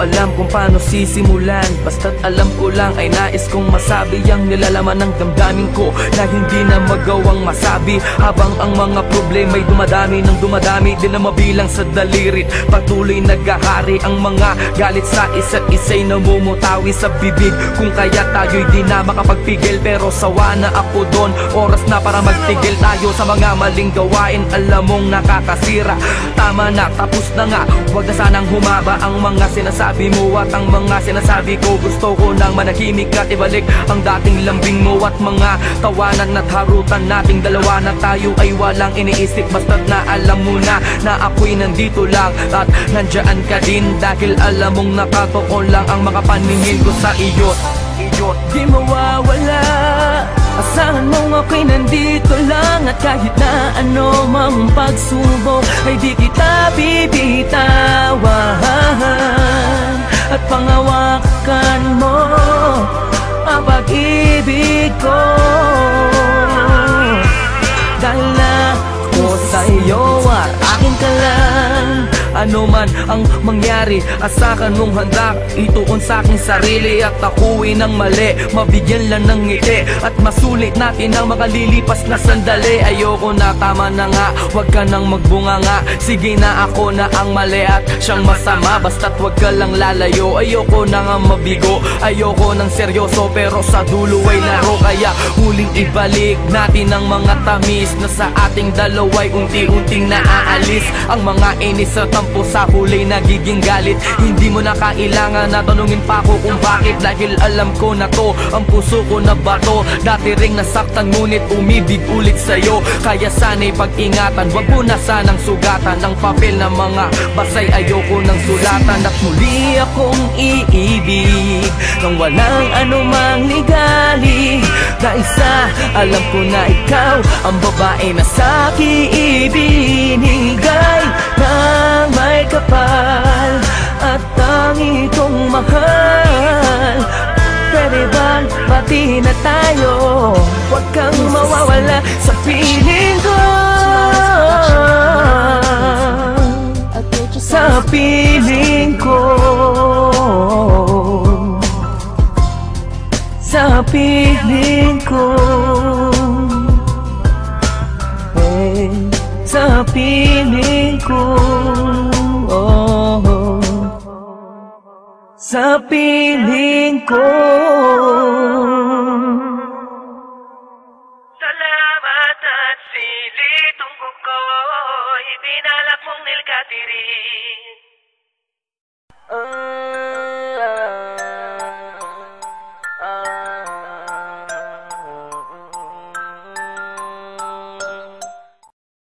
alam kung paano sisimulan. Basta't alam ko lang ay nais kong masabi. Ang nilalaman ng damdamin ko Na hindi na magawang masabi. Habang ang mga problema'y dumadami ng dumadami Di na mabilang sa dalirit Patuloy naghahari ang mga galit sa isa't isa'y namumutawi sa bibig. Kung kaya tayo'y di na makapagpigil Pero sawa na ako doon. Oras na para magtigil tayo sa mga maling gawain. Alam mong nakakasira. Tama na, tapos na nga. Huwag na sanang humaba ang mga sinasabi mo At ang mga sinasabi ko Gusto ko nang manahimik at ibalik Ang dating lambing mo at mga tawanan at harutan nating dalawa Na tayo ay walang iniisip Basta't na alam mo na Na ako'y nandito lang At nandyan ka din Dahil alam mong nakatoon lang Ang mga paningin ko sa Iyo. Di mawawala Asahan mong ako'y nandito lang At kahit na ano mang pagsubok Ay di kita bibitawan ako sa iyo at akin ka lang ano man ang mangyari Asakan mong handa. Ituon sa aking sarili At ako'y ng mali. Mabigyan lang ng ngiti At masulit natin ang makalilipas na sandali. Ayoko na tama na nga. Huwag ka nang magbunga nga. Sige na ako na ang mali At siyang masama. Basta't huwag ka lang lalayo. Ayoko na nga mabigo. Ayoko ng seryoso Pero sa dulo ay laro. Kaya huling ibalik natin ang mga tamis Na sa ating dalaway Unti-unting naaalis. Ang mga inis at tampo sa huli nagiging galit. Hindi mo na kailangan na tanungin pa ako kung bakit. Dahil alam ko na to, ang puso ko na bato. Dati ring nasaktan ngunit umibig ulit sa'yo. Kaya sana'y pag-ingatan, wag mo na sanang sugatan. Ang papel na mga basay ayoko ng sulatan. At muli akong iibig Nang walang anumang ligali. Dahil sa alam ko na ikaw Ang babae na sa'kin mahal. Pwede bang pati na tayo? Huwag kang mawawala sa piling ko. Sa piling Sa piling ko. Salamat at sili tungkol ko Ibinalak mong nilkatiri. Ah